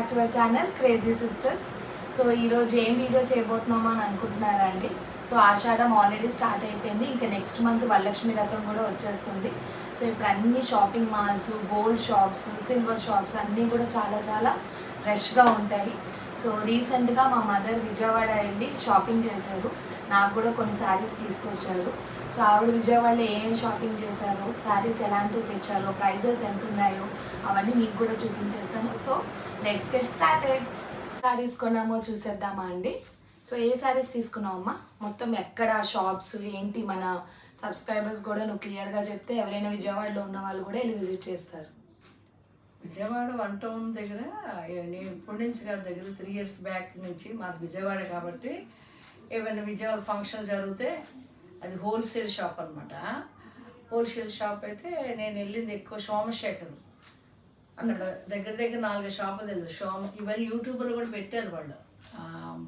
Back to our channel crazy sisters so ఈరోజు ఏం video చేయబోతున్నామో అని అనుకుంటున్నారా అండి? సో ఆషాఢం ఆల్రెడీ స్టార్ట్ అయిపోయింది. ఇంకా నెక్స్ట్ మంత్ వరలక్ష్మి రథం కూడా వచ్చేస్తుంది. సో ఇప్పుడు అన్ని shopping malls gold shops silver shops అన్నీ కూడా చాలా చాలా రష్గా ఉంటాయి. సో రీసెంట్గా మా మదర్ విజయవాడ వెళ్ళి షాపింగ్ చేశారు. నాకు కూడా కొన్ని శారీస్ తీసుకొచ్చారు. సో ఆవిడ విజయవాడలో ఏం షాపింగ్ చేశారో? శారీస్ ఎలాంటివి తెచ్చారో? ప్రైజెస్ ఎంత ఉన్నాయో అవన్నీ మీకు కూడా చూపించేస్తాను. So let's get started saris కొన్నామో చూసేద్దామా అండి? సో ఏ శారీస్ తీసుకున్నావమ్మా మొత్తం ఎక్కడ షాప్స్ ఏంటి మన సబ్స్క్రైబర్స్ కూడా నువ్వు క్లియర్గా చెప్తే ఎవరైనా విజయవాడలో ఉన్న వాళ్ళు కూడా వెళ్ళి విజిట్ చేస్తారు. విజయవాడ వన్ టౌన్ దగ్గర నేను ఇప్పటి నుంచి కాదు దగ్గర త్రీ ఇయర్స్ బ్యాక్ నుంచి మాది విజయవాడ కాబట్టి ఏమైనా విజయవాడ ఫంక్షన్ జరిగితే అది హోల్సేల్ షాప్ అనమాట హోల్సేల్ షాప్ అయితే నేను వెళ్ళింది ఎక్కువ సోమశేఖర్. అక్కడ దగ్గర దగ్గర నాలుగు షాపులు తెలుసు. సోమ ఇవన్నీ యూట్యూబ్లో కూడా పెట్టారు వాళ్ళు.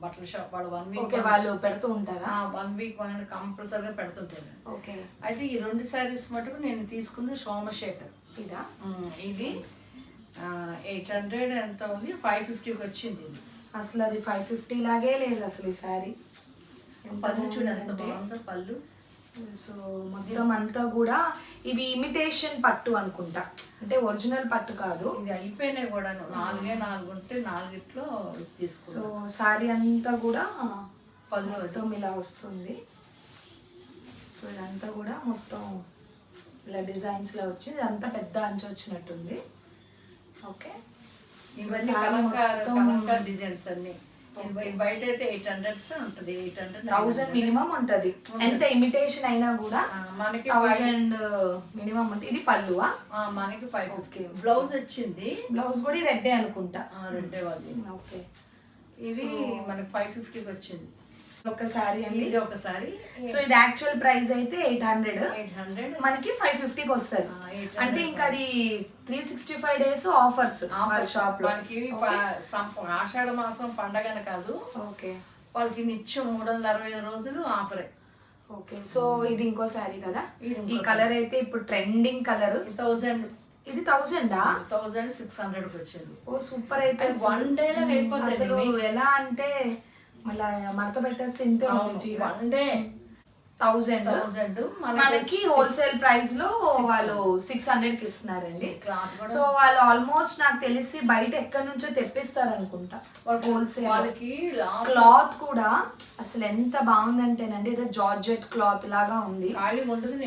బట్టల షాప్ వాళ్ళు వన్ వీక్ వాళ్ళు పెడుతూ ఉంటారా? వన్ వీక్ వన్ కంపల్సరీగా పెడుతుంటారు. ఓకే. అయితే ఈ రెండు శారీస్ మటుకు నేను తీసుకుంది సోమశేఖర్. ఇదా. ఇది ఎయిట్ హండ్రెడ్ ఎంత ఉంది? ఫైవ్ ఫిఫ్టీకి వచ్చింది అసలు అది ఫైవ్ ఫిఫ్టీ లాగే లేదు అసలు ఈ శారీ. పళ్ళు చూడు ఎంత బాగుందో పళ్ళు. సో మొత్తం అంతా కూడా ఇవి ఇమిటేషన్ పట్టు అనుకుంటా. అంటే ఒరిజినల్ పట్టు కాదు. ఇది అయిపోయినాయి కూడా నాలుగే నాలుగు ఉంటే నాలుగిట్లో ఇది సో తీసుకో శారీ అంతా కూడా పళ్ళు మొత్తం ఇలా వస్తుంది. సో ఇదంతా కూడా మొత్తం ఇలా డిజైన్స్లో వచ్చింది. ఇదంతా పెద్ద అంచు వచ్చినట్టుంది. ఓకే? ఇవన్నీ మొత్తం డిజైన్స్ అన్ని. బయట అయితే ఎయిట్ హండ్రెడ్స్ ఉంటుంది ఎయిట్ హండ్రెడ్ థౌజండ్ మినిమం ఉంటది. ఎంత ఇమిటేషన్ అయినా కూడా మనకి థౌజండ్ మినిమం ఉంటుంది ఇది పళ్ళువా? మనకి ఫైవ్. ఫిఫ్టీ బ్లౌజ్ వచ్చింది. బ్లౌజ్ కూడా రెడ్డే అనుకుంటా. ఆ, రెండే వాళ్ళు ఓకే. ఇది మనకి ఫైవ్ ఫిఫ్టీకి వచ్చింది. ఒక శారీ అండి. ఇది ఒకసారి సో ఇది యాక్చువల్ ప్రైస్ అయితే ఎయిట్ హండ్రెడ్ ఎయిట్ హండ్రెడ్ మనకి ఫైవ్ ఫిఫ్టీకి వస్తుంది. ఆ, 800 అంటే ఇంకా అది three sixty five days offers వాళ్ళ షాప్లో సం- ఆషాఢ మాసం పండగన కాదు. ఓకే వాళ్ళకి నిత్యం మూడు వందల అరవై ఐదు రోజులు ఆఫరే. ఓకే సో ఇది ఇంకో శారీ కదా? ఈ కలర్ అయితే ఇప్పుడు ట్రెండింగ్ కలర్. థౌజండ్ ఇది థౌజండా థౌజండ్ సిక్స్ హండ్రెడ్కి వచ్చింది. ఓ సూపర్ అయితే day లో అసలు- అయిపోతుంది. అసలు మీ- ఎలా అంటే మళ్ళా మడత పెట్టేస్తే ఇంతే ఉంది చీర. థౌజండ్. థౌజండ్ మనకి హోల్సేల్ ప్రైస్లో వాళ్ళు సిక్స్ హండ్రెడ్కి ఇస్తున్నారండి. సో వాళ్ళు ఆల్మోస్ట్ నాకు తెలిసి బయట ఎక్కడి నుంచో తెప్పిస్తారు అనుకుంటా హోల్సేల్ వాళ్ళకి క్లాత్ కూడా అసలు ఎంత బాగుందంటేనండి ఏదో జార్జెట్ క్లాత్ లాగా ఉంది.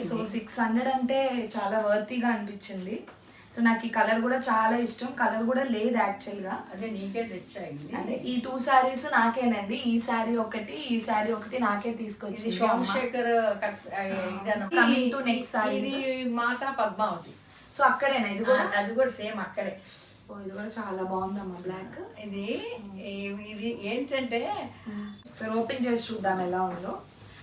సో. సిక్స్ హండ్రెడ్ అంటే చాలా వర్తీగా అనిపించింది. సో నాకు ఈ కలర్ కూడా చాలా ఇష్టం. కలర్ కూడా లేదు యాక్చువల్గా. అదే నీకే తెచ్చాయింది అదే ఈ టూ సారీస్ నాకేనండి. ఈ సారీ ఒకటి ఈ సారీ ఒకటి నాకే అమ్మ. Somashekar to next sarees. ఇది మాతా పద్మావతి. సో అక్కడేనా? ఇది కూడా? అది కూడా సేమ్ అక్కడే. ఓ, ఇది కూడా చాలా బాగుందమ్మా బ్లాక్ ఇది ఇది ఏంటంటే ఒకసారి ఓపెన్ చేసి చూద్దాం ఎలా ఉందో.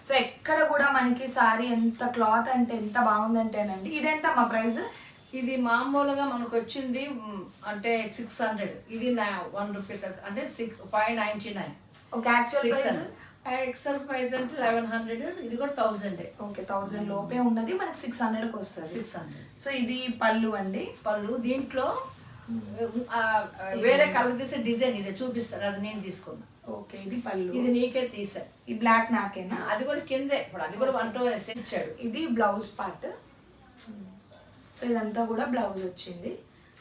సో ఎక్కడ కూడా మనకి సారీ ఎంత క్లాత్ అంటే ఎంత బాగుందంటేనండి ఇదెంత మా ప్రైస్? ఇది మామూలుగా మనకు వచ్చింది అంటే సిక్స్ హండ్రెడ్ ఇది వన్ రూపీ అంటే six five ninety nine okay actual price excel price అంటే లెవెన్ హండ్రెడ్ ఇది కూడా థౌజండ్ ఓకే థౌసండ్ లోపే ఉన్నది మనకి సిక్స్ హండ్రెడ్కి వస్తుంది. సిక్స్ హండ్రెడ్ సో ఇది పళ్ళు అండి? పళ్ళు దీంట్లో వేరే కలర్ తీసే డిజైన్ ఇదే చూపిస్తారు అది నేను తీసుకున్నా. ఓకే ఇది పళ్ళు. ఇది నీకే తీసా. ఈ బ్లాక్ నాకేనా? అది కూడా కిందే. ఇప్పుడు అది కూడా వన్ టూ ఇచ్చాడు. ఇది బ్లౌజ్ పార్ట్ సో ఇదంతా కూడా బ్లౌజ్ వచ్చింది.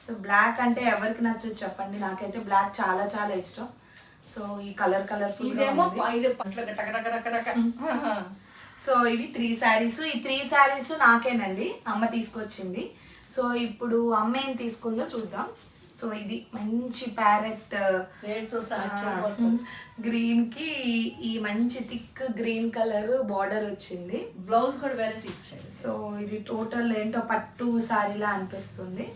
సో బ్లాక్ అంటే ఎవరికి నచ్చదు చెప్పండి. నాకైతే బ్లాక్ చాలా చాలా ఇష్టం. సో ఈ కలర్ కలర్ఫుల్ సో ఇవి త్రీ శారీస్. ఈ త్రీ శారీస్ నాకేనండి. అమ్మ తీసుకొచ్చింది. సో ఇప్పుడు అమ్మ ఏం తీసుకుందో చూద్దాం. సో ఇది మంచి ప్యారెట్ గ్రీన్కి ఈ మంచి థిక్ గ్రీన్ కలర్ బార్డర్ వచ్చింది. బ్లౌజ్ కూడా వెరైటీ ఇచ్చాడు సో ఇది టోటల్ ఏంటో పట్టు సారీలా అనిపిస్తుంది.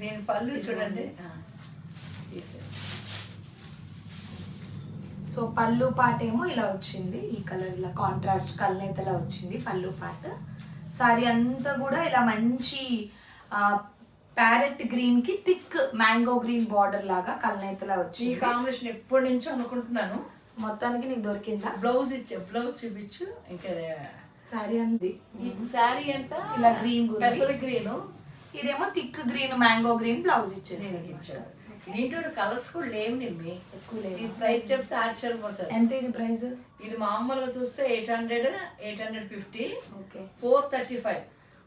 దీని పళ్ళు చూడండి. సో పళ్ళు పాట ఏమో ఇలా వచ్చింది. ఈ కలర్ ఇలా కాంట్రాస్ట్ కల్నేతలా వచ్చింది పళ్ళు పాట సారీ అంతా కూడా ఇలా మంచి ప్యారెట్ గ్రీన్కి థిక్ మ్యాంగో గ్రీన్ బార్డర్ లాగా కల్నేతలా ఈ వచ్చింది. కాంబినేషన్ ఎప్పటి నుంచో అనుకుంటున్నాను. మొత్తానికి నీకు దొరికిందా? బ్లౌజ్ ఇచ్చే బ్లౌజ్ చూపించు. ఇంకా సారీ అంది. ఈ శారీ ఎంత? ఇలా ఉంది. పెసర గ్రీన్. ఇదేమో thick green mango green blouse ఇచ్చేసి దీంట్లో కలర్స్ కూడా లేవు నిమ్మి. ఎక్కువ ఈ ప్రైస్ చెప్తే ఆశ్చర్యపోతారు ఎంత ఇది ప్రైస్? ఇది మామూలుగా చూస్తే eight hundred eight hundred fifty. Okay. Four thirty five.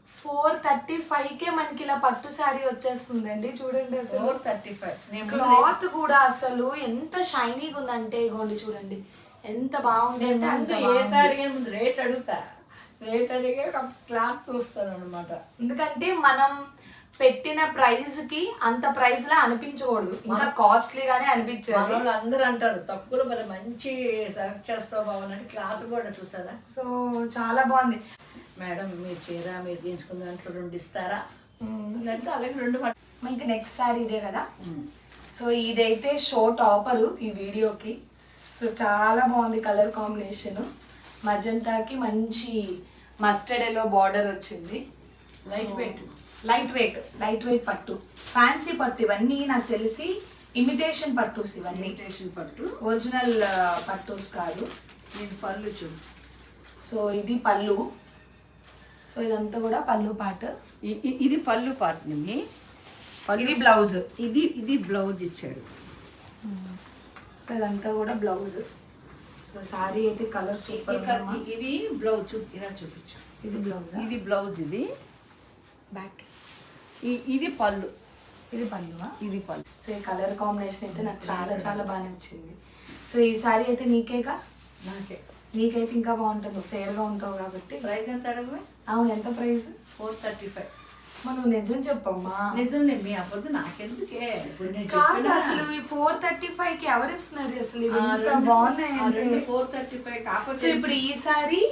Four thirty five కే మనకి ఇలా పట్టు శారీ వచ్చేస్తుందండి. చూడండి అసలు. Four thirty five. క్లాత్ కూడా అసలు ఎంత షైనీగా ఉందంటే ఇగోండి చూడండి. ఎంత బాగుంది అంటే ఏ. సారీ ముందు రేట్ అడుగుతా. రేట్ అడిగే క్లాత్ చూస్తాను అనమాట ఎందుకంటే మనం పెట్టిన ప్రైస్కి అంత ప్రైస్ లా అనిపించకూడదు. ఇంకా కాస్ట్లీ గానే మన అనిపించాలి వాళ్ళు అందరూ అంటారు తక్కువలో మరి మంచి సెలెక్ట్ చేస్తావు బాగుందని క్లాత్ కూడా చూసారా? సో చాలా బాగుంది. మేడం మీ చీర మీరు తీయించుకున్న దాంట్లో రెండు ఇస్తారా. అంటే అలాగే రెండు. ఇంకా నెక్స్ట్ సారీ ఇదే కదా? సో ఇదైతే షో టాపర్ ఈ వీడియోకి. సో చాలా బాగుంది కలర్ కాంబినేషన్. మజంటాకి మంచి మస్టర్డ్ ఎల్లో బార్డర్ వచ్చింది. Light weight. Light weight light weight పట్టు. ఫ్యాన్సీ పట్టు ఇవన్నీ నాకు తెలిసి ఇమిటేషన్ పట్టుస్ ఇవన్నీ. ఇమిటేషన్ పట్టు. ఒరిజినల్ పట్టుస్ కాదు. ఇది పళ్ళు చూడు. సో ఇది పళ్ళు. సో ఇదంతా కూడా పళ్ళు ఇ- ఇది పళ్ళు పార్ట్ నిమ్మి. ఇది బ్లౌజ్. ఇది ఇది బ్లౌజ్ ఇచ్చాడు. సో ఇదంతా కూడా బ్లౌజ్. సో సారీ అయితే కలర్ సూపర్ ఇది బ్లౌజ్ చూ ఇలా చూపించు. ఇది బ్లౌజ్? ఇది బ్లౌజ్ ఇది. బ్యాక్. ఇది పళ్ళు. ఇది పళ్ళువా? ఇది పళ్ళు. సో ఈ కలర్ కాంబినేషన్ అయితే నాకు చాలా చాలా బాగా నచ్చింది. సో ఈ సారీ అయితే నీకేగా? నాకే. నీకైతే ఇంకా బాగుంటుంది ఫేర్గా ఉంటావు కాబట్టి. ప్రైస్ ఎంత అడగమే అవును ఎంత ప్రైస్ ఫోర్ థర్టీ ఫైవ్. మనం నిజం చెప్పమ్మా. నిజం మీ అవ్వద్దు నాకెందుకే? కాదు అసలు ఈ ఫోర్ థర్టీ ఫైవ్కి ఎవరు ఇస్తున్నారు అసలు? ఇవి ఇంత బాగున్నాయి ఫోర్ థర్టీ ఫైవ్ సో కాకపోతే ఇప్పుడు ఈ సారీ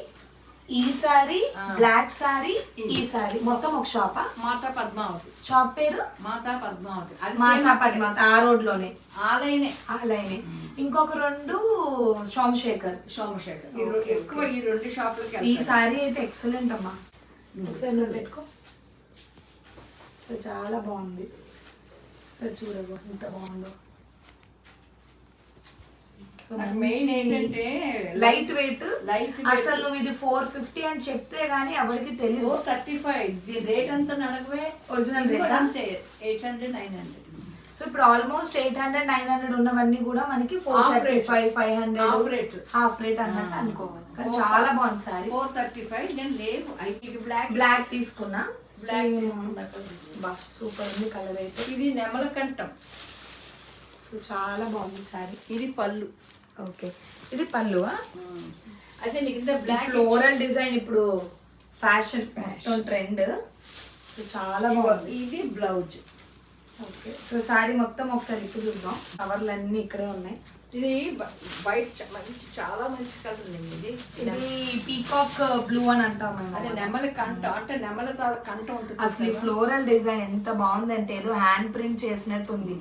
ఈ సారీ. బ్లాక్ సారీ ఈ. సారీ. మొత్తం ఒక షాపా? మాతా పద్మావతి. షాప్ పేరు? మాతా పద్మావతి. మాతా పద్మావతి. ఆ రోడ్లోనే. ఆ లైన్. ఇంకొక రెండు సోమశేఖర్ సోమశేఖర్ ఈ రెండు- ఎక్కువ ఈ రెండు షాపులకి ఈ. సారీ అయితే ఎక్సలెంట్ అమ్మా. ఒకసారి నువ్వు పెట్టుకో. సో చాలా బాగుంది. సో చూడబో ఎంత బాగుందో. సో మెయిన్ ఏంటంటే లైట్ వెయిట్ లైట్ అసలు నువ్వు ఇది ఫోర్ ఫిఫ్టీ అని చెప్తే గానీ ఎవరికి తెలియదు ఫోర్ థర్టీ ఫైవ్ రేట్ నడగవే ఇది కూడా rate ఆ? అంతే eight hundred nine hundred so ఇప్పుడు almost eight hundred nine hundred ఉన్నవన్నీ కూడా మనకి four thirty. Five five hundred Half rate. Half rate అన్నట్టు ఆ. అనుకోవాలి. చాలా బాగుంది సారీ. ఫోర్ థర్టీ ఫైవ్ నేను లేవు. బ్లాక్ బ్లాక్ తీసుకున్నా. బ్లాక్ సూపర్ ఉంది కలర్ అయితే. ఇది నెమల కంఠం సో చాలా బాగుంది సారీ. ఇది పళ్ళు. ఓకే ఇది పళ్ళువా? అదే నీకు ఇంత బ్లాక్ ఫ్లోరల్ డిజైన్ ఇప్పుడు ఫ్యాషన్. మొత్తం ట్రెండ్ సో చాలా బాగుంది. ఇది బ్లౌజ్ ఓకే. సో సారీ మొత్తం ఒకసారి ఇప్పుడు చూద్దాం. కవర్లు అన్ని ఇక్కడే ఉన్నాయి. ఇది చ- మంచి చాలా మంచి కలర్ ఉంది ఇది. ఇది పీకాక్ బ్లూ అని అంటాం మేము. అదే నెమలి కంఠ అంటే నెమల కంఠ ఉంటుంది అసలు? ఫ్లోరల్ డిజైన్ ఎంత బాగుందంటే ఏదో హ్యాండ్ ప్రింట్ చేసినట్టు ఉంది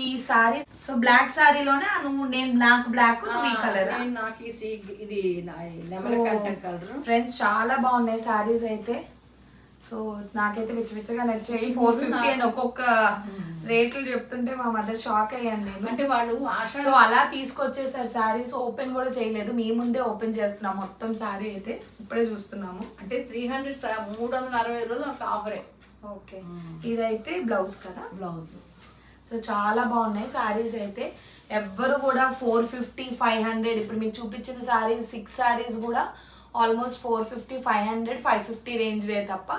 ఈ- సారీ సో బ్లాక్ సారీలోనే నువ్వు నేను నాకు బ్లాక్ ఆ, నువ్వు ఈ కలర్ నాకు ఇది నెమల కంఠం కలర్. ఫ్రెండ్స్ చాలా బాగున్నాయి సారీస్ అయితే. సో నాకైతే పిచ్చి పిచ్చగా నచ్చాయి. ఫోర్ ఫిఫ్టీ అండ్ ఒక్కొక్క రేట్లు చెప్తుంటే మా మదర్ షాక్ అయ్యాను నేను. అంటే వాళ్ళు సో అలా తీసుకొచ్చేసారు సారీస్ ఓపెన్ కూడా చేయలేదు. మీ ముందే ఓపెన్ చేస్తున్నాం మొత్తం సారీ అయితే ఇప్పుడే చూస్తున్నాము. అంటే త్రీ హండ్రెడ్ మూడు వందల అరవై రోజులు ఆఫరే. ఓకే. ఇదైతే బ్లౌజ్ కదా? బ్లౌజ్. సో చాలా బాగున్నాయి సారీస్ అయితే. ఎవ్వరు కూడా ఫోర్ ఫిఫ్టీ ఫైవ్ హండ్రెడ్. ఇప్పుడు మీకు చూపించిన సారీస్ సిక్స్ సారీస్ కూడా almost four fifty five hundred five fifty range వే తప్ప.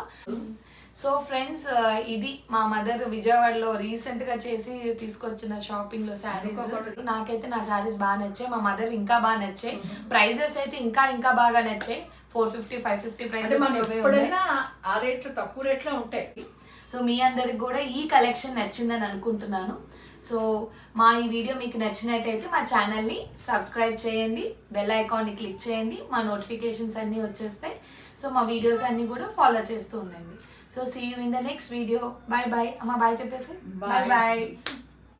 సో ఫ్రెండ్స్ ఇది మా మదర్ విజయవాడలో రీసెంట్గా చేసి తీసుకొచ్చిన షాపింగ్లో శారీస్ నాకైతే నా శారీస్ బాగా నచ్చాయి మా మదర్ ఇంకా బాగా నచ్చాయి. ప్రైజెస్ అయితే ఇంకా ఇంకా బాగా నచ్చాయి. Four fifty five fifty prices ఆ రేట్లు తక్కువ రేట్లో ఉంటాయి. సో మీ అందరికి కూడా ఈ కలెక్షన్ నచ్చిందని అనుకుంటున్నాను. సో మా ఈ వీడియో మీకు నచ్చినట్టయితే మా ఛానల్ని సబ్స్క్రైబ్ చేయండి బెల్ ఐకాన్ని క్లిక్ చేయండి మా నోటిఫికేషన్స్ అన్నీ వచ్చేస్తాయి. సో మా వీడియోస్ అన్నీ కూడా ఫాలో చేస్తూ ఉండండి. So see you in the next video bye bye అమ్మ బాయ్ చెప్పేసి బాయ్. బాయ్